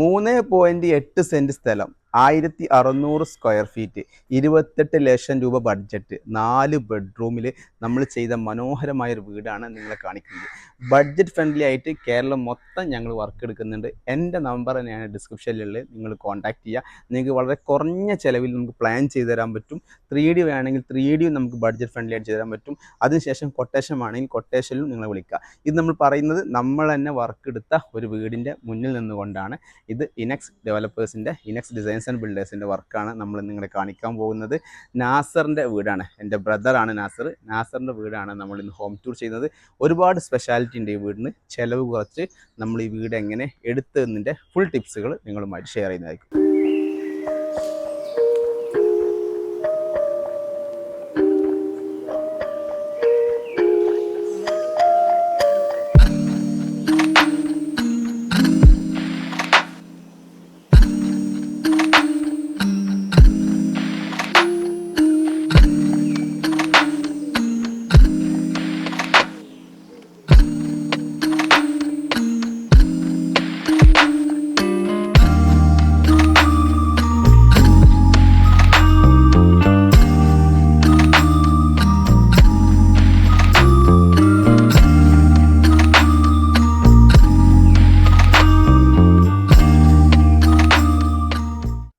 മൂന്ന് പോയിന്റ് എട്ട് സെന്റ് സ്ഥലം. ആയിരത്തി അറുന്നൂറ് സ്ക്വയർ ഫീറ്റ് ഇരുപത്തെട്ട് ലക്ഷം രൂപ ബഡ്ജറ്റ് നാല് ബെഡ്റൂമിൽ നമ്മൾ ചെയ്ത മനോഹരമായ ഒരു വീടാണ് നിങ്ങളെ കാണിക്കുന്നത്. ബഡ്ജറ്റ് ഫ്രണ്ട്ലി ആയിട്ട് കേരളം മൊത്തം ഞങ്ങൾ വർക്ക് എടുക്കുന്നുണ്ട്. എന്റെ നമ്പർ തന്നെയാണ് ഡിസ്ക്രിപ്ഷനിലുള്ളത് നിങ്ങൾ കോൺടാക്ട് ചെയ്യുക. നിങ്ങൾക്ക് വളരെ കുറഞ്ഞ ചിലവിൽ നമുക്ക് പ്ലാൻ ചെയ്തു തരാൻ പറ്റും. ത്രീ ഡി വേണമെങ്കിൽ ത്രീ ഡിയും നമുക്ക് ബഡ്ജറ്റ് ഫ്രണ്ട്ലി ആയിട്ട് ചെയ്തു തരാൻ പറ്റും. അതിനുശേഷം കൊട്ടേഷൻ വേണമെങ്കിൽ കൊട്ടേഷനിലും നിങ്ങളെ വിളിക്കുക. ഇത് നമ്മൾ പറയുന്നത് നമ്മൾ തന്നെ വർക്ക് എടുത്ത ഒരു വീടിന്റെ മുന്നിൽ നിന്നുകൊണ്ടാണ്. ഇത് ഇനക്സ് ഡെവലപ്പേഴ്സിന്റെ ഇനക്സ് ഡിസൈൻസ് ആൻഡ് ബിൽഡേഴ്സിന്റെ വർക്കാണ് നമ്മൾ നിങ്ങളെ കാണിക്കാൻ പോകുന്നത്. നാസറിന്റെ വീടാണ്. എന്റെ ബ്രദറാണ് നാസർ. നാസറിന്റെ വീടാണ് നമ്മൾ ഇന്ന് ഹോം ടൂർ ചെയ്യുന്നത്. ഒരുപാട് സ്പെഷ്യാലിറ്റി ഉണ്ട് ഈ വീടിന്. ചിലവ് കുറച്ച് നമ്മൾ ഈ വീട് എങ്ങനെ എടുത്തതിന്റെ ഫുൾ ടിപ്സുകൾ നിങ്ങളുമായിട്ട് ഷെയർ ചെയ്യുന്നതായിരിക്കും.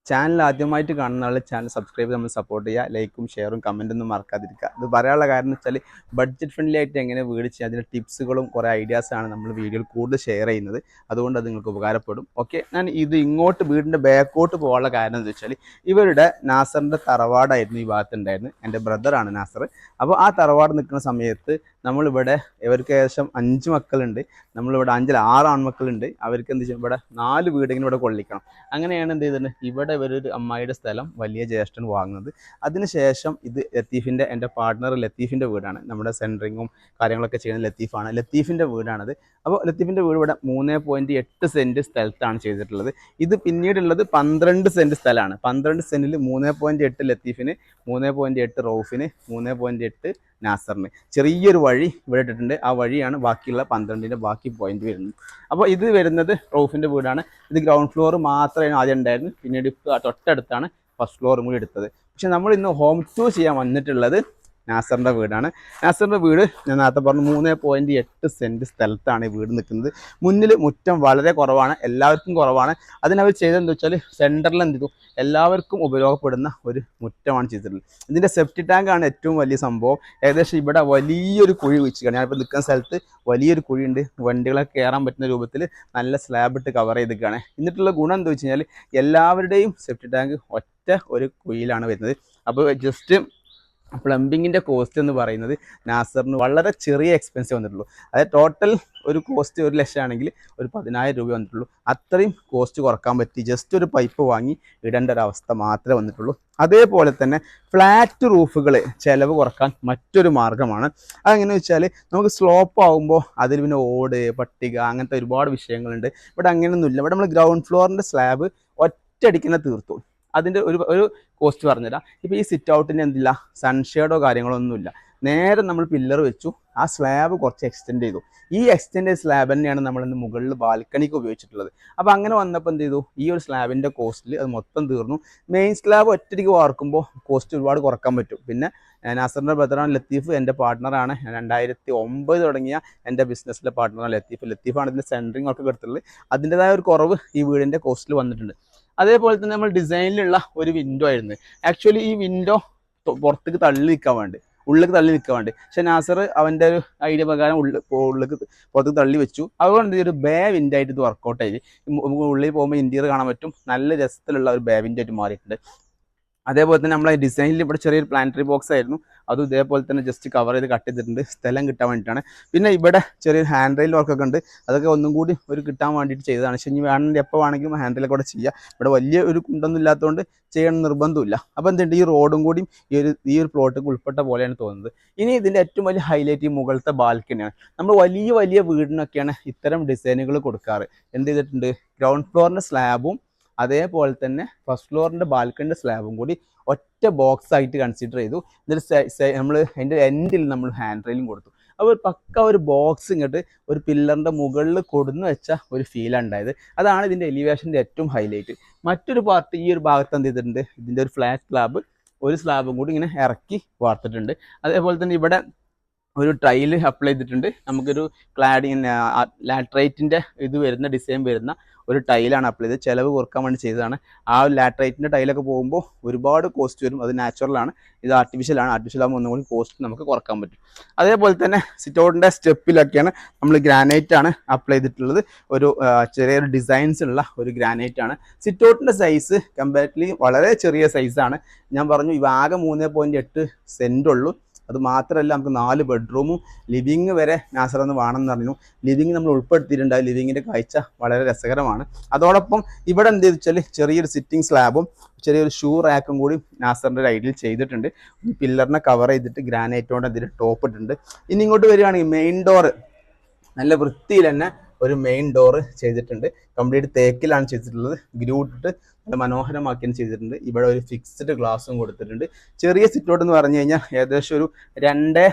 ചാനൽ ആദ്യമായിട്ട് കാണുന്ന ആൾ ചാനൽ സബ്സ്ക്രൈബ് നമ്മൾ സപ്പോർട്ട് ചെയ്യുക. ലൈക്കും ഷെയറും കമന്റൊന്നും മറക്കാതിരിക്കുക. ഇത് പറയാനുള്ള കാരണം വെച്ചാൽ ബഡ്ജറ്റ് ഫ്രണ്ട്ലി ആയിട്ട് എങ്ങനെ വീട് ചെയ്യുക അതിന്റെ ടിപ്സുകളും കുറേ ഐഡിയാസാണ് നമ്മൾ വീഡിയോയിൽ കൂടുതൽ ഷെയർ ചെയ്യുന്നത്. അതുകൊണ്ട് അത് നിങ്ങൾക്ക് ഉപകാരപ്പെടും. ഓക്കെ ഞാൻ ഇത് ഇങ്ങോട്ട് വീടിന്റെ ബാക്കോട്ട് പോകാനുള്ള കാരണം എന്ന് വെച്ചാൽ ഇവരുടെ നാസറിന്റെ തറവാടായിരുന്നു ഈ ഭാഗത്തുണ്ടായിരുന്നു എന്റെ ബ്രദറാണ് നാസർ. അപ്പോൾ ആ തറവാട് നിൽക്കുന്ന സമയത്ത് നമ്മളിവിടെ ഇവർക്ക് ഏകദേശം അഞ്ച് മക്കളുണ്ട്. നമ്മളിവിടെ അഞ്ചിൽ ആറ് ആൺമക്കളുണ്ട്. അവർക്ക് എന്ത് ചെയ്യും ഇവിടെ നാല് വീടെങ്കിലും ഇവിടെ കൊള്ളിക്കണം. അങ്ങനെയാണ് എന്ത് ചെയ്തത്? ഇവിടെ ഇവരൊരു അമ്മായിയുടെ സ്ഥലം വലിയ ജ്യേഷ്ഠൻ വാങ്ങുന്നത്. അതിനുശേഷം ഇത് ലത്തീഫിന്റെ എന്റെ പാർട്ട്ണർ ലത്തീഫിന്റെ വീടാണ്. നമ്മുടെ സെന്ററിങ്ങും കാര്യങ്ങളൊക്കെ ചെയ്യുന്ന ലത്തീഫാണ്. ലത്തീഫിന്റെ വീടാണത്. അപ്പോൾ ലത്തീഫിന്റെ വീട് ഇവിടെ മൂന്ന് പോയിന്റ് എട്ട് സെന്റ് സ്ഥലത്താണ് ചെയ്തിട്ടുള്ളത്. ഇത് പിന്നീടുള്ളത് പന്ത്രണ്ട് സെന്റ് സ്ഥലമാണ്. പന്ത്രണ്ട് സെന്റിൽ മൂന്ന് പോയിന്റ് എട്ട് ലത്തീഫിന് മൂന്ന് പോയിന്റ് എട്ട് റൌഫിന് മൂന്ന് പോയിന്റ് എട്ട് നാസറിന്. ചെറിയൊരു വഴി ഇവിടെ ഇട്ടിട്ടുണ്ട്. ആ വഴിയാണ് ബാക്കിയുള്ള പന്ത്രണ്ടിന്റെ ബാക്കി പോയിന്റ് വരുന്നത്. അപ്പോൾ ഇത് വരുന്നത് റൌഫിന്റെ വീടാണ്. ഇത് ഗ്രൗണ്ട് ഫ്ലോർ മാത്രമേ ആദ്യം ഉണ്ടായിരുന്നു. പിന്നീട് തൊട്ടടുത്താണ് ഫസ്റ്റ് ഫ്ലോറും കൂടി എടുത്തത്. പക്ഷെ നമ്മൾ ഇന്ന് ഹോം ടൂർ ചെയ്യാൻ വന്നിട്ടുള്ളത് നാസറിന്റെ വീടാണ്. നാസറിന്റെ വീട് ഞാൻ നേരത്തെ പറഞ്ഞു മൂന്ന് പോയിന്റ് എട്ട് സെന്റ് സ്ഥലത്താണ് ഈ വീട് നിൽക്കുന്നത്. മുന്നിൽ മുറ്റം വളരെ കുറവാണ് എല്ലാവർക്കും കുറവാണ്. അതിനവർ ചെയ്തതെന്ന് വെച്ചാൽ സെന്ററിൽ എന്ത് ചെയ്തു? എല്ലാവർക്കും ഉപയോഗപ്പെടുന്ന ഒരു മുറ്റമാണ് ചെയ്തിട്ടുള്ളത്. ഇതിന്റെ സെഫ്റ്റി ടാങ്കാണ് ഏറ്റവും വലിയ സംഭവം. ഏകദേശം ഇവിടെ വലിയൊരു കുഴി വെച്ചിരിക്കുകയാണ്. ഞാനിപ്പോൾ നിൽക്കുന്ന സ്ഥലത്ത് വലിയൊരു കുഴിയുണ്ട്. വണ്ടികളൊക്കെ കയറാൻ പറ്റുന്ന രൂപത്തിൽ നല്ല സ്ലാബ് ഇട്ട് കവർ ചെയ്തിരിക്കുകയാണ്. എന്നിട്ടുള്ള ഗുണം എന്താ വെച്ച് കഴിഞ്ഞാൽ എല്ലാവരുടെയും സെഫ്റ്റി ടാങ്ക് ഒറ്റ ഒരു കുഴിയിലാണ് വരുന്നത്. അപ്പോൾ ജസ്റ്റ് പ്ലംബിങ്ങിന്റെ കോസ്റ്റ് എന്ന് പറയുന്നത് നാസറിന് വളരെ ചെറിയ എക്സ്പെൻസ് വന്നിട്ടുള്ളൂ. അതായത് ടോട്ടൽ ഒരു കോസ്റ്റ് ഒരു ലക്ഷം ആണെങ്കിൽ ഒരു പതിനായിരം രൂപ വന്നിട്ടുള്ളൂ. അത്രയും കോസ്റ്റ് കുറയ്ക്കാൻ പറ്റി. ജസ്റ്റ് ഒരു പൈപ്പ് വാങ്ങി ഇടേണ്ട ഒരു അവസ്ഥ മാത്രമേ വന്നിട്ടുള്ളൂ. അതേപോലെ തന്നെ ഫ്ലാറ്റ് റൂഫുകൾ ചിലവ് കുറയ്ക്കാൻ മറ്റൊരു മാർഗമാണ് അതെങ്ങനെ വെച്ചാൽ നമുക്ക് സ്ലോപ്പ് ആകുമ്പോൾ അതിൽ പിന്നെ ഓട് പട്ടിക അങ്ങനത്തെ ഒരുപാട് വിഷയങ്ങളുണ്ട്. ഇവിടെ അങ്ങനെയൊന്നുമില്ല. ഇവിടെ നമ്മൾ ഗ്രൗണ്ട് ഫ്ലോറിന്റെ സ്ലാബ് ഒറ്റയടിക്കുന്ന തീർത്തു. അതിന്റെ ഒരു ഒരു കോസ്റ്റ് പറഞ്ഞുതരാം. ഇപ്പോൾ ഈ സിറ്റ് ഔട്ടിന് എന്തില്ല? സൺഷെയ്ഡോ കാര്യങ്ങളോ ഒന്നുമില്ല നേരെ നമ്മൾ പില്ലർ വെച്ചു. ആ സ്ലാബ് കുറച്ച് എക്സ്റ്റെൻഡ് ചെയ്തു. ഈ എക്സ്റ്റെൻഡ് സ്ലാബ് തന്നെയാണ് നമ്മൾ ഇന്ന് മുകളിൽ ബാൽക്കണിക്ക് ഉപയോഗിച്ചിട്ടുള്ളത്. അപ്പോൾ അങ്ങനെ വന്നപ്പോൾ എന്ത് ചെയ്തു? ഈ ഒരു സ്ലാബിന്റെ കോസ്റ്റിൽ അത് മൊത്തം തീർന്നു. മെയിൻ സ്ലാബ് ഒറ്റയ്ക്ക് വാർക്കുമ്പോൾ കോസ്റ്റ് ഒരുപാട് കുറയ്ക്കാൻ പറ്റും. പിന്നെ നാസറിന്റെ ബ്രദറാണ് ലത്തീഫ്. എന്റെ പാർട്ട്ണറാണ് രണ്ടായിരത്തി ഒമ്പത് തുടങ്ങിയ എന്റെ ബിസിനസ്സിലെ പാർട്ട്ണറാണ് ലത്തീഫ്. ലത്തീഫാണ് ഇതിന്റെ സെന്ററിങ് ഒക്കെ എടുത്തുള്ളത് അതിന്റെതായ ഒരു കുറവ് ഈ വീടിന്റെ കോസ്റ്റിൽ വന്നിട്ടുണ്ട്. അതേപോലെ തന്നെ നമ്മൾ ഡിസൈനിലുള്ള ഒരു വിൻഡോ ആയിരുന്നു. ആക്ച്വലി ഈ വിൻഡോ പുറത്തേക്ക് തള്ളി നിൽക്കാൻ വേണ്ടി ഉള്ളിലേക്ക് തള്ളി നിൽക്കാൻ വേണ്ടി. പക്ഷെ നാസർ അവന്റെ ഒരു ഐഡിയ പ്രകാരം ഉള്ളിൽ ഉള്ളിലേക്ക് പുറത്തേക്ക് തള്ളി വെച്ചു. അതുകൊണ്ട് ഒരു ബേ വിൻഡോ ആയിട്ട് ഇത് വർക്കൗട്ടായി നമുക്ക് ഉള്ളിൽ പോകുമ്പോൾ ഇന്റീരിയർ കാണാൻ പറ്റും. നല്ല രസത്തിലുള്ള ഒരു ബേ വിൻഡോ ആയിട്ട് മാറിയിട്ടുണ്ട്. അതേപോലെ തന്നെ നമ്മളെ ഡിസൈനിൽ ഇവിടെ ചെറിയൊരു പ്ലാനറ്ററി ബോക്സ് ആയിരുന്നു. അതും ഇതേപോലെ തന്നെ ജസ്റ്റ് കവർ ചെയ്ത് കട്ട് ചെയ്തിട്ടുണ്ട്. സ്ഥലം കിട്ടാൻ വേണ്ടിയിട്ടാണ്. പിന്നെ ഇവിടെ ചെറിയൊരു ഹാൻഡ് റെയിൽ വർക്കൊക്കെ ഉണ്ട്. അതൊക്കെ ഒന്നും കൂടി ഒരു കിട്ടാൻ വേണ്ടിയിട്ട് ചെയ്തതാണ്. പക്ഷേ ഇനി വേണമെങ്കിൽ എപ്പോൾ വേണമെങ്കിലും ഹാൻഡ് റെയിൽ കൂടെ ചെയ്യാം. ഇവിടെ വലിയ ഒരു കുണ്ടൊന്നും ഇല്ലാത്തതുകൊണ്ട് ചെയ്യണം നിർബന്ധമില്ല അപ്പോൾ എന്തുണ്ട്? ഈ റോഡും കൂടിയും ഈ ഒരു ഈ ഒരു പ്ലോട്ടൊക്കെ ഉൾപ്പെട്ട പോലെയാണ് തോന്നുന്നത്. ഇനി ഇതിന്റെ ഏറ്റവും വലിയ ഹൈലൈറ്റ് ഈ മുകളിലത്തെ ബാൽക്കണിയാണ് നമ്മൾ വലിയ വലിയ വീടിനൊക്കെയാണ് ഇത്തരം ഡിസൈനുകൾ കൊടുക്കാറ്. എന്ത് ചെയ്തിട്ടുണ്ട്? ഗ്രൗണ്ട് ഫ്ലോറിന്റെ സ്ലാബും അതേപോലെ തന്നെ ഫസ്റ്റ് ഫ്ലോറിന്റെ ബാൽക്കണിന്റെ സ്ലാബും കൂടി ഒറ്റ ബോക്സ് ആയിട്ട് കൺസിഡർ ചെയ്തു. എന്നിട്ട് നമ്മൾ അതിന്റെ എൻഡിൽ നമ്മൾ ഹാൻഡ് റെയിലും കൊടുത്തു. അപ്പോൾ പക്ക ഒരു ബോക്സ് ഇങ്ങോട്ട് ഒരു പില്ലറിന്റെ മുകളിൽ കൊടുന്ന് വെച്ച ഒരു ഫീലാണ് ഉണ്ടായത് അതാണ് ഇതിന്റെ എലിവേഷന്റെ ഏറ്റവും ഹൈലൈറ്റ് മറ്റൊരു പാർട്ട് ഈ ഒരു ഭാഗത്ത് എന്ത് ചെയ്തിട്ടുണ്ട്? ഇതിന്റെ ഒരു ഫ്ലാറ്റ് സ്ലാബ് ഒരു സ്ലാബും കൂടി ഇങ്ങനെ ഇറക്കി വാർത്തിട്ടുണ്ട്. അതേപോലെ തന്നെ ഇവിടെ ഒരു ടൈൽ അപ്ലൈ ചെയ്തിട്ടുണ്ട്. നമുക്കൊരു ക്ലാഡിങ് ലാട്രൈറ്റിന്റെ ഇത് വരുന്ന ഡിസൈൻ വരുന്ന ഒരു ടൈലാണ് അപ്ലൈ ചെയ്തത്. ചിലവ് കുറയ്ക്കാൻ വേണ്ടി ചെയ്തതാണ്. ആ ലാട്രൈറ്റിന്റെ ടൈലൊക്കെ പോകുമ്പോൾ ഒരുപാട് കോസ്റ്റ് വരും. അത് നാച്ചുറലാണ് ഇത് ആർട്ടിഫിഷ്യലാണ് ആർട്ടിഫിഷ്യൽ ആകുമ്പോൾ ഒന്നും കൂടി കോസ്റ്റ് നമുക്ക് കുറയ്ക്കാൻ പറ്റും. അതേപോലെ തന്നെ സിറ്റൗട്ടിന്റെ സ്റ്റെപ്പിലൊക്കെയാണ് നമ്മൾ ഗ്രാനൈറ്റ് ആണ് അപ്ലൈ ചെയ്തിട്ടുള്ളത്. ഒരു ചെറിയൊരു ഡിസൈൻസ് ഉള്ള ഒരു ഗ്രാനൈറ്റ് ആണ്. സിറ്റൗട്ടിന്റെ സൈസ് കമ്പാരിറ്റീവ്ലി വളരെ ചെറിയ സൈസാണ് ഞാൻ പറഞ്ഞു ഇവ ആകെ മൂന്ന് പോയിന്റ് എട്ട് സെന്റ് ഉള്ളൂ. അത് മാത്രമല്ല നമുക്ക് നാല് ബെഡ്റൂമും ലിവിങ് വരെ നാസർ എന്ന് വേണമെന്ന് പറഞ്ഞു ലിവിങ് നമ്മൾ ഉൾപ്പെടുത്തിയിട്ടുണ്ട്. ലിവിങ്ങിന്റെ കാഴ്ച വളരെ രസകരമാണ്. അതോടൊപ്പം ഇവിടെ എന്ത് വെച്ചാൽ ചെറിയൊരു സിറ്റിംഗ് സ്ലാബും ചെറിയൊരു ഷൂ റാക്കും കൂടി നാസറിന്റെ ഒരു ഐഡിയിൽ ചെയ്തിട്ടുണ്ട്. ഈ പില്ലറിനെ കവർ ചെയ്തിട്ട് ഗ്രാനൈറ്റ് കൊണ്ട് അതിൽ ടോപ്പ് ഇട്ടിട്ടുണ്ട്. ഇനി ഇങ്ങോട്ട് വരികയാണെങ്കിൽ മെയിൻ ഡോറ് നല്ല വൃത്തിയിൽ തന്നെ ഒരു മെയിൻ ഡോർ ചെയ്തിട്ടുണ്ട്. കംപ്ലീറ്റ് തേക്കിലാണ് ചെയ്തിട്ടുള്ളത്. ഗ്രൂട്ടിട്ട് നല്ല മനോഹരമാക്കിയാണ് ചെയ്തിട്ടുണ്ട്. ഇവിടെ ഒരു ഫിക്സ്ഡ് ഗ്ലാസും കൊടുത്തിട്ടുണ്ട്. ചെറിയ സിറ്റൗട്ട് എന്ന് പറഞ്ഞു കഴിഞ്ഞാൽ ഏകദേശം ഒരു രണ്ട്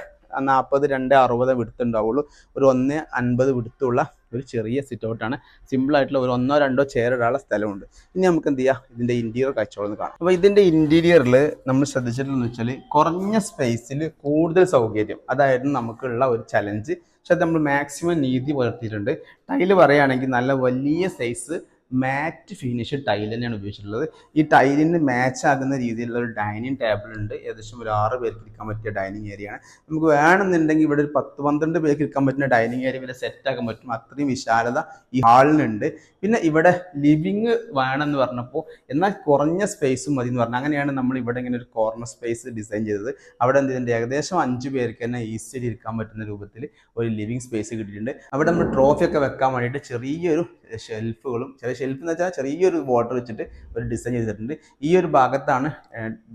നാൽപ്പത് രണ്ട് അറുപത് വിടുത്തുണ്ടാവുള്ളൂ ഒരു ഒന്ന് അൻപത് വിടുത്തുള്ള ഒരു ചെറിയ സിറ്റൗട്ടാണ് സിമ്പിൾ ആയിട്ടുള്ള ഒരു ഒന്നോ രണ്ടോ ചെയർ ഇടാനുള്ള സ്ഥലമുണ്ട്. ഇനി നമുക്ക് എന്ത് ചെയ്യാം? ഇതിന്റെ ഇന്റീരിയർ കാഴ്ചകളൊന്ന് കാണാം. അപ്പോൾ ഇതിന്റെ ഇന്റീരിയറിൽ നമ്മൾ ശ്രദ്ധിച്ചിട്ടുണ്ടെന്ന് വെച്ചാൽ കുറഞ്ഞ സ്പേസിൽ കൂടുതൽ സൗകര്യം. അതായിരുന്നു നമുക്കുള്ള ഒരു ചലഞ്ച് പക്ഷെ അത് നമ്മൾ മാക്സിമം നീതി പുലർത്തിയിട്ടുണ്ട്. ടൈൽ പറയുകയാണെങ്കിൽ നല്ല വലിയ സൈസ് മാറ്റ് ഫിനിഷ് ടൈൽ തന്നെയാണ് ഉപയോഗിച്ചിട്ടുള്ളത്. ഈ ടൈലിന് മാച്ച് ആകുന്ന രീതിയിലുള്ള ഒരു ഡൈനിങ് ടേബിൾ ഉണ്ട്. ഏകദേശം ഒരു ആറ് പേർക്ക് ഇരിക്കാൻ പറ്റിയ ഡൈനിങ് ഏരിയ ആണ്. നമുക്ക് വേണമെന്നുണ്ടെങ്കിൽ ഇവിടെ ഒരു പത്ത് പന്ത്രണ്ട് പേർക്ക് ഇരിക്കാൻ പറ്റുന്ന ഡൈനിങ് ഏരിയ വരെ സെറ്റ് ആക്കാൻ പറ്റും. അത്രയും വിശാലത ഈ ഹാളിനുണ്ട് പിന്നെ ഇവിടെ ലിവിങ് വേണമെന്ന് പറഞ്ഞപ്പോൾ എന്നാൽ കുറഞ്ഞ സ്പേസും മതി എന്ന് പറഞ്ഞാൽ അങ്ങനെയാണ് നമ്മൾ ഇവിടെ ഇങ്ങനെ ഒരു കോർണർ സ്പേസ് ഡിസൈൻ ചെയ്തത്. അവിടെ എന്ത് ചെയ്യുന്നുണ്ട് ഏകദേശം അഞ്ച് പേർക്ക് തന്നെ ഈസിലി ഇരിക്കാൻ പറ്റുന്ന രൂപത്തിൽ ഒരു ലിവിങ് സ്പേസ് കിട്ടിയിട്ടുണ്ട്. അവിടെ നമ്മൾ ട്രോഫി ഒക്കെ വെക്കാൻ വേണ്ടിയിട്ട് ചെറിയൊരു ഷെൽഫുകളും ചെറിയ ഷെൽഫ് എന്ന് വെച്ചാൽ ചെറിയൊരു ബോർഡർ വെച്ചിട്ട് ഒരു ഡിസൈൻ ചെയ്തിട്ടുണ്ട്. ഈ ഒരു ഭാഗത്താണ്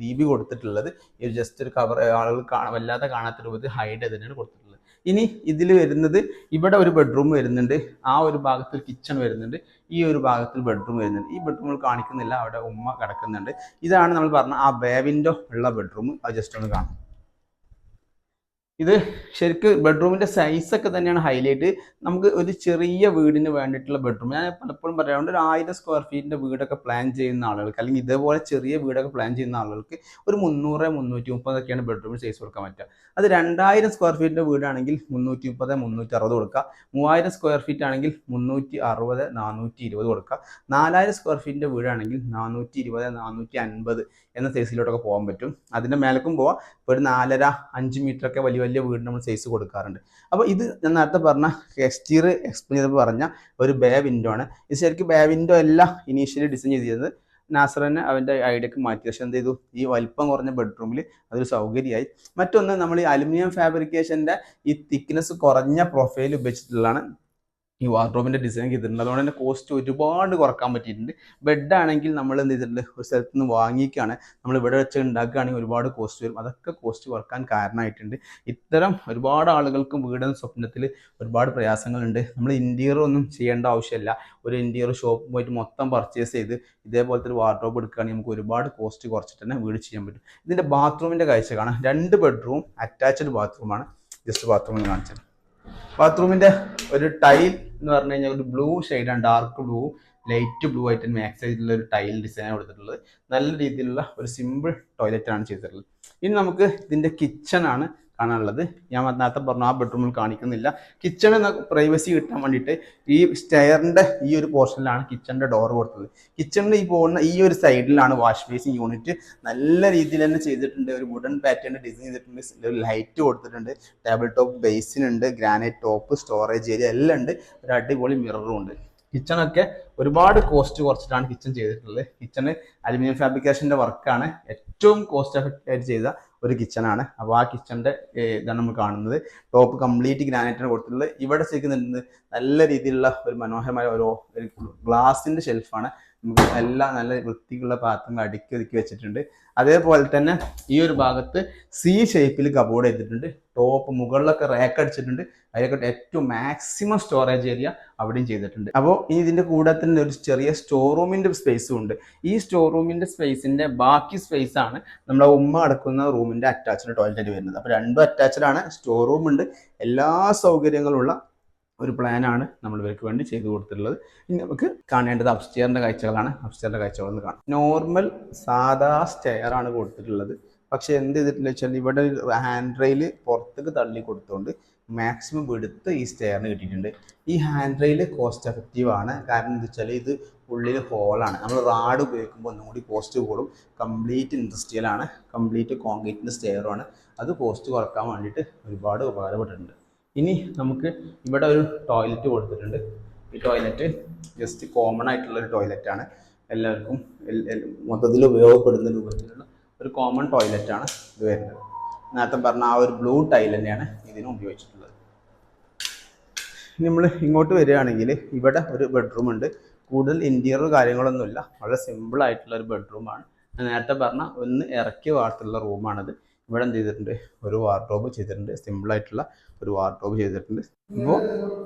ദീപി കൊടുത്തിട്ടുള്ളത്. ഈ ഒരു ജസ്റ്റ് ഒരു കവർ ആളുകൾ കാണാൻ വല്ലാതെ കാണാത്ത രൂപത്തിൽ ഹൈഡ് ചെയ്തിട്ടാണ് കൊടുത്തിട്ടുള്ളത്. ഇനി ഇതിൽ വരുന്നത് ഇവിടെ ഒരു ബെഡ്റൂം വരുന്നുണ്ട്. ആ ഒരു ഭാഗത്ത് ഒരു കിച്ചൺ വരുന്നുണ്ട്. ഈ ഒരു ഭാഗത്തിൽ ബെഡ്റൂം വരുന്നുണ്ട്. ഈ ബെഡ്റൂമിൽ കാണിക്കുന്നില്ല. അവിടെ ഉമ്മ കിടക്കുന്നുണ്ട്. ഇതാണ് നമ്മൾ പറഞ്ഞ ആ ബേവിൻഡോ ഉള്ള ബെഡ്റൂം അത് ജസ്റ്റ് ഒന്ന് കാണാം. ഇത് ശരിക്ക് ബെഡ്റൂമിന്റെ സൈസൊക്കെ തന്നെയാണ് ഹൈലൈറ്റ് നമുക്ക് ഒരു ചെറിയ വീടിന് വേണ്ടിയിട്ടുള്ള ബെഡ്റൂം ഞാൻ പലപ്പോഴും പറയാറുണ്ട് ഒരു ആയിരം സ്ക്വയർ ഫീറ്റിന്റെ വീടൊക്കെ പ്ലാൻ ചെയ്യുന്ന ആളുകൾക്ക് അല്ലെങ്കിൽ ഇതേപോലെ ചെറിയ വീടൊക്കെ പ്ലാൻ ചെയ്യുന്ന ആളുകൾക്ക് ഒരു മുന്നൂറ് മുന്നൂറ്റി മുപ്പതൊക്കെയാണ് ബെഡ്റൂമിന് സൈസ് കൊടുക്കാൻ പറ്റുക. അത് രണ്ടായിരം സ്ക്വയർ ഫീറ്റിന്റെ വീടാണെങ്കിൽ മുന്നൂറ്റി മുപ്പത് മുന്നൂറ്റി അറുപത് കൊടുക്കുക. മൂവായിരം സ്ക്വയർ ഫീറ്റ് ആണെങ്കിൽ മുന്നൂറ്റി അറുപത് നാനൂറ്റി ഇരുപത് കൊടുക്കുക. നാലായിരം സ്ക്വയർ ഫീറ്റിന്റെ വീടാണെങ്കിൽ നാനൂറ്റി ഇരുപത് നാനൂറ്റി അൻപത് എന്ന സൈസിലോട്ടൊക്കെ പോകാൻ പറ്റും. അതിന്റെ മേലക്കും പോവാം. ഒരു നാലര അഞ്ച് മീറ്ററൊക്കെ വലിയ വലിയ വീട് നമ്മൾ സൈസ് കൊടുക്കാറുണ്ട്. അപ്പോൾ ഇത് ഞാൻ നേരത്തെ പറഞ്ഞ എക്സ്റ്റീർ എക്സ്പ്ലെയിൻ ചെയ്തപ്പോൾ പറഞ്ഞ ഒരു ബേ വിൻഡോ ആണ്. ഇത് ശരിക്കും ബേ വിൻഡോ അല്ല ഇനീഷ്യലി ഡിസൈൻ ചെയ്തിരുന്നത്. നാസറിനെ അവന്റെ ഐഡിയക്ക് മാറ്റി പക്ഷെ എന്ത് ചെയ്തു ഈ വലിപ്പം കുറഞ്ഞ ബെഡ്റൂമിൽ അതൊരു സൗകര്യമായി. മറ്റൊന്ന് നമ്മൾ ഈ അലുമിനിയം ഫാബ്രിക്കേഷന്റെ ഈ തിക്നെസ് കുറഞ്ഞ പ്രൊഫൈൽ ഉപയോഗിച്ചിട്ടുള്ളതാണ് ഈ വാർഡ്രോബിന്റെ ഡിസൈൻ ചെയ്തിട്ടുണ്ട്. അതുകൊണ്ട് തന്നെ കോസ്റ്റ് ഒരുപാട് കുറയ്ക്കാൻ പറ്റിയിട്ടുണ്ട്. ബെഡ് ആണെങ്കിൽ നമ്മൾ എന്ത് ചെയ്തിട്ടുണ്ട്? ഒരു സ്ഥലത്ത് നിന്ന് വാങ്ങിക്കുകയാണ് നമ്മൾ ഇവിടെ വെച്ച് ഉണ്ടാക്കുകയാണെങ്കിൽ ഒരുപാട് കോസ്റ്റ് വരും. അതൊക്കെ കോസ്റ്റ് കുറയ്ക്കാൻ കാരണമായിട്ടുണ്ട്. ഇത്തരം ഒരുപാട് ആളുകൾക്ക് വീടും സ്വപ്നത്തിൽ ഒരുപാട് പ്രയാസങ്ങളുണ്ട്. നമ്മൾ ഇന്റീരിയർ ഒന്നും ചെയ്യേണ്ട ആവശ്യമില്ല. ഒരു ഇന്റീരിയർ ഷോപ്പ് പോയിട്ട് മൊത്തം പർച്ചേസ് ചെയ്ത് ഇതേപോലത്തെ ഒരു വാർഡ്രോബ് എടുക്കുകയാണെങ്കിൽ നമുക്ക് ഒരുപാട് കോസ്റ്റ് കുറച്ചിട്ട് തന്നെ വീട് ചെയ്യാൻ പറ്റും. ഇതിന്റെ ബാത്റൂമിന്റെ കാഴ്ച കാണാം. രണ്ട് ബെഡ്റൂം അറ്റാച്ച്ഡ് ബാത്റൂമാണ് ജസ്റ്റ് ബാത്റൂമിൽ കാണിച്ചത്. ബാത്റൂമിന്റെ ഒരു ടൈൽ എന്ന് പറഞ്ഞു കഴിഞ്ഞാൽ ഒരു ബ്ലൂ ഷെയ്ഡാണ് ഡാർക്ക് ബ്ലൂ ലൈറ്റ് ബ്ലൂ ആയിട്ട് മാക്സ് ആയിട്ടുള്ള ഒരു ടൈൽ ഡിസൈൻ കൊടുത്തിട്ടുള്ളത്. നല്ല രീതിയിലുള്ള ഒരു സിമ്പിൾ ടോയ്ലറ്റ് ആണ് ചെയ്തിട്ടുള്ളത്. ഇനി നമുക്ക് ഇതിന്റെ ആണ് കാണാനുള്ളത്. ഞാൻ നേരത്തെ പറഞ്ഞു ആ ബെഡ്റൂമിൽ കാണിക്കുന്നില്ല. കിച്ചൺ എന്ന പ്രൈവസി കിട്ടാൻ വേണ്ടിയിട്ട് ഈ സ്റ്റെയറിന്റെ ഈ ഒരു പോർഷനിലാണ് കിച്ചണിന്റെ ഡോർ കൊടുത്തത്. കിച്ചണിന്റെ ഈ പോകുന്ന ഈ ഒരു സൈഡിലാണ് വാഷ് ബേസിൻ യൂണിറ്റ് നല്ല രീതിയിൽ തന്നെ ചെയ്തിട്ടുണ്ട്. ഒരു വുഡൻ പാറ്റേൺ ഡിസൈൻ ചെയ്തിട്ടുണ്ട്. ഒരു ലൈറ്റ് കൊടുത്തിട്ടുണ്ട്. ടേബിൾ ടോപ്പ് ബേസിനുണ്ട് ഗ്രാനൈറ്റ് ടോപ്പ് സ്റ്റോറേജ് ഏരിയ എല്ലാം ഉണ്ട്. ഒരു അടിപൊളി മിററും ഉണ്ട്. കിച്ചണൊക്കെ ഒരുപാട് കോസ്റ്റ് കുറച്ചിട്ടാണ് കിച്ചൺ ചെയ്തിട്ടുള്ളത്. കിച്ചണ് അലുമിനിയം ഫാബ്രിക്കേഷന്റെ വർക്കാണ് ഏറ്റവും കോസ്റ്റ് എഫക്റ്റീവ് ആയിട്ട് ചെയ്ത ഒരു കിച്ചണാണ് അപ്പോൾ ആ കിച്ചണിന്റെ ഇതാണ് നമ്മൾ കാണുന്നത്. ടോപ്പ് കംപ്ലീറ്റ് ഗ്രാനൈറ്റാണ് കൊടുത്തിട്ടുള്ളത്. ഇവിടെ ശരിക്കും നല്ല രീതിയിലുള്ള ഒരു മനോഹരമായ ഒരു ഗ്ലാസിന്റെ ഷെൽഫാണ് നമുക്ക് എല്ലാം നല്ല വൃത്തിയുള്ള പാത്രങ്ങൾ അടുക്കി ഒതുക്കി വെച്ചിട്ടുണ്ട്. അതേപോലെ തന്നെ ഈ ഒരു ഭാഗത്ത് സി ഷേപ്പിൽ കബോർഡ് ചെയ്തിട്ടുണ്ട് ടോപ്പ് മുകളിലൊക്കെ റാക്ക് അടിച്ചിട്ടുണ്ട്. അതിലൊക്കെ ഏറ്റവും മാക്സിമം സ്റ്റോറേജ് ഏരിയ അവിടെയും ചെയ്തിട്ടുണ്ട്. അപ്പോൾ ഇനി ഇതിന്റെ കൂടെ തന്നെ ഒരു ചെറിയ സ്റ്റോർ റൂമിന്റെ സ്പേസും ഉണ്ട്. ഈ സ്റ്റോർ റൂമിന്റെ സ്പേസിന്റെ ബാക്കി സ്പേസ് ആണ് നമ്മുടെ ഉമ്മ അടക്കുന്ന റൂമിന്റെ അറ്റാച്ച്ഡ് ടോയ്ലറ്റ് വരുന്നത്. അപ്പോൾ രണ്ടും അറ്റാച്ച്ഡ് ആണ്. സ്റ്റോർ റൂം ഉണ്ട്. എല്ലാ സൗകര്യങ്ങളുള്ള ഒരു പ്ലാനാണ് നമ്മൾ ഇവർക്ക് വേണ്ടി ചെയ്തു കൊടുത്തിട്ടുള്ളത്. ഇനി നമുക്ക് കാണേണ്ടത് അപ്സ്റ്റെയറിന്റെ കാഴ്ചകളാണ്. അപ്സ്റ്റെയറിന്റെ കാഴ്ചകളെന്ന് കാണാം. നോർമൽ സാധാ സ്റ്റെയർ ആണ് കൊടുത്തിട്ടുള്ളത്. പക്ഷേ എന്ത് ചെയ്തിട്ടില്ല വെച്ചാൽ ഇവിടെ ഹാൻഡ് റെയിൽ പുറത്തേക്ക് തള്ളി കൊടുത്തുകൊണ്ട് മാക്സിമം എടുത്ത് ഈ സ്റ്റെയറിന് കിട്ടിയിട്ടുണ്ട്. ഈ ഹാൻഡ് റെയിൽ കോസ്റ്റ് എഫക്റ്റീവ് ആണ്. കാരണം എന്താ വെച്ചാൽ ഇത് ഉള്ളിൽ ഹോളാണ് നമ്മൾ റാഡ് ഉപയോഗിക്കുമ്പോൾ ഒന്നും കൂടി കോസ്റ്റ് കൂടും. കംപ്ലീറ്റ് ഇൻഡസ്ട്രിയലാണ് കംപ്ലീറ്റ് കോൺക്രീറ്റിന്റെ സ്റ്റെയറുമാണ് അത് കോസ്റ്റ് കുറയ്ക്കാൻ വേണ്ടിയിട്ട് ഒരുപാട് ഉപകാരപ്പെട്ടിട്ടുണ്ട്. ഇനി നമുക്ക് ഇവിടെ ഒരു ടോയ്ലറ്റ് കൊടുത്തിട്ടുണ്ട്. ഈ ടോയ്ലറ്റ് ജസ്റ്റ് കോമൺ ആയിട്ടുള്ള ഒരു ടോയ്ലറ്റാണ് എല്ലാവർക്കും മൊത്തത്തിൽ ഉപയോഗപ്പെടുന്ന രൂപത്തിലുള്ള ഒരു കോമൺ ടോയ്ലറ്റാണ് ഇത് വരുന്നത്. നേരത്തെ പറഞ്ഞ ആ ഒരു ബ്ലൂ ടൈൽ തന്നെയാണ് ഇതിനും ഉപയോഗിച്ചിട്ടുള്ളത്. നമ്മൾ ഇങ്ങോട്ട് വരികയാണെങ്കിൽ ഇവിടെ ഒരു ബെഡ്റൂം ഉണ്ട്. കൂടുതൽ ഇന്റീരിയർ കാര്യങ്ങളൊന്നുമില്ല. വളരെ സിമ്പിൾ ആയിട്ടുള്ള ഒരു ബെഡ്റൂമാണ് നേരത്തെ പറഞ്ഞ ഒന്ന് ഇറക്കി വാർത്തുള്ള റൂമാണത് ഇവിടെ എന്ത് ചെയ്തിട്ടുണ്ട്? ഒരു വാർഡ്രോബ് ചെയ്തിട്ടുണ്ട്. സിമ്പിൾ ആയിട്ടുള്ള ഒരു വാർഡ്രോബ് ചെയ്തിട്ടുണ്ട്. ഇപ്പോൾ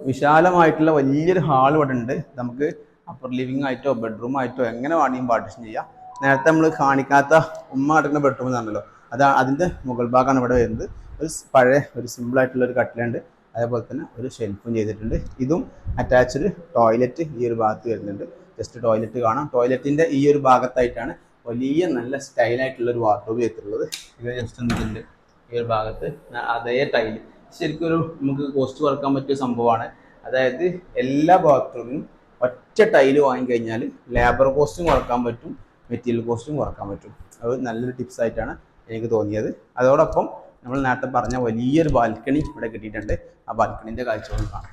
വിശാലമായിട്ടുള്ള വലിയൊരു ഹാൾ ഇവിടെ ഉണ്ട് നമുക്ക് അപ്പർ ലിവിംഗ് ആയിട്ടോ ബെഡ്റൂം ആയിട്ടോ എങ്ങനെ വേണമെങ്കിലും പാർട്ടിഷൻ ചെയ്യാം. നേരത്തെ നമ്മൾ കാണിക്കാത്ത ഉമ്മ അടക്കുന്ന ബെഡ്റൂം എന്നാണല്ലോ അതാ അതിന്റെ മുകൾ ഭാഗമാണ് ഇവിടെ വരുന്നത്. ഒരു പഴയ ഒരു സിമ്പിൾ ആയിട്ടുള്ള ഒരു കട്ടിലുണ്ട് അതേപോലെ തന്നെ ഒരു ഷെൽഫും ചെയ്തിട്ടുണ്ട്. ഇതും അറ്റാച്ച്ഡ് ടോയ്ലറ്റ് ഈ ഒരു ഭാഗത്ത് വരുന്നുണ്ട്. ജസ്റ്റ് ടോയ്ലറ്റ് കാണാം. ടോയ്ലറ്റിന്റെ ഈ ഒരു ഭാഗത്തായിട്ടാണ് വലിയ നല്ല സ്റ്റൈലായിട്ടുള്ള ഒരു വാർഡ്രോബ് ചെയ്തിട്ടുള്ളത്. ഇത് ജസ്റ്റ് എന്തിട്ടുണ്ട് ഈ ഒരു ഭാഗത്ത്. അതേ ടൈൽ ശരിക്കും ഒരു നമുക്ക് കോസ്റ്റ് കുറയ്ക്കാൻ പറ്റിയ സംഭവമാണ്. അതായത് എല്ലാ ബാത്റൂമിനും ഒറ്റ ടൈൽ വാങ്ങിക്കഴിഞ്ഞാൽ ലേബർ കോസ്റ്റും കുറയ്ക്കാൻ പറ്റും മെറ്റീരിയൽ കോസ്റ്റും കുറയ്ക്കാൻ പറ്റും. അത് നല്ലൊരു ടിപ്സ് ആയിട്ടാണ് എനിക്ക് തോന്നിയത്. അതോടൊപ്പം നമ്മൾ നേരത്തെ പറഞ്ഞ വലിയൊരു ബാൽക്കണി ഇവിടെ കിട്ടിയിട്ടുണ്ട്. ആ ബാൽക്കണീന്റെ കാഴ്ചകളും കാണാം.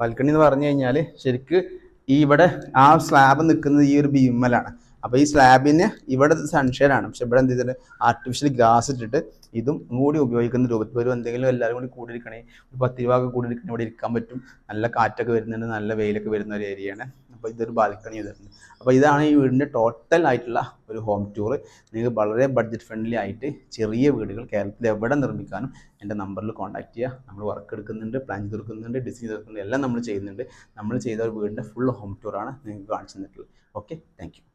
ബാൽക്കണി എന്ന് പറഞ്ഞു കഴിഞ്ഞാൽ ശരിക്ക് ഈ ഇവിടെ ആ സ്ലാബ് നിൽക്കുന്നത് ഈ ഒരു ബീമലാണ്. അപ്പോൾ ഈ സ്ലാബിന് ഇവിടെ സൺഷെയ്ഡാണ് പക്ഷെ ഇവിടെ എന്ത് ചെയ്തിട്ട്? ആർട്ടിഫിഷ്യൽ ഗ്രാസ് ഇട്ടിട്ട് ഇതും കൂടി ഉപയോഗിക്കുന്ന രൂപത്തിൽ ഒരു എന്തെങ്കിലും എല്ലാവരും കൂടി കൂടിയിരിക്കണേ. ഒരു പത്ത് രൂപ കൂടി ഇരിക്കണേ ഇവിടെ ഇരിക്കാൻ പറ്റും. നല്ല കാറ്റൊക്കെ വരുന്നുണ്ട്. നല്ല വെയിലൊക്കെ വരുന്ന ഒരു ഏരിയയാണ് അപ്പോൾ ഇതൊരു ബാൽക്കണി ചെയ്തിട്ടുണ്ട് അപ്പോൾ ഇതാണ് ഈ വീടിന്റെ ടോട്ടൽ ആയിട്ടുള്ള ഒരു ഹോം ടൂർ നിങ്ങൾക്ക് വളരെ ബഡ്ജറ്റ് ഫ്രണ്ട്ലി ആയിട്ട് ചെറിയ വീടുകൾ കേരളത്തിൽ എവിടെ നിർമ്മിക്കാനും എന്റെ നമ്പറിൽ കോൺടാക്ട് ചെയ്യുക. നമ്മൾ വർക്ക് എടുക്കുന്നുണ്ട് പ്ലാൻ ചെയ്ത് ഡിസൈൻ എടുക്കുന്നുണ്ട് എല്ലാം നമ്മൾ ചെയ്യുന്നുണ്ട്. നമ്മൾ ചെയ്ത ഒരു വീടിന്റെ ഫുൾ ഹോം ടൂറാണ് നിങ്ങൾക്ക് കാണിച്ചു തന്നിട്ടുള്ളത്. Okay thank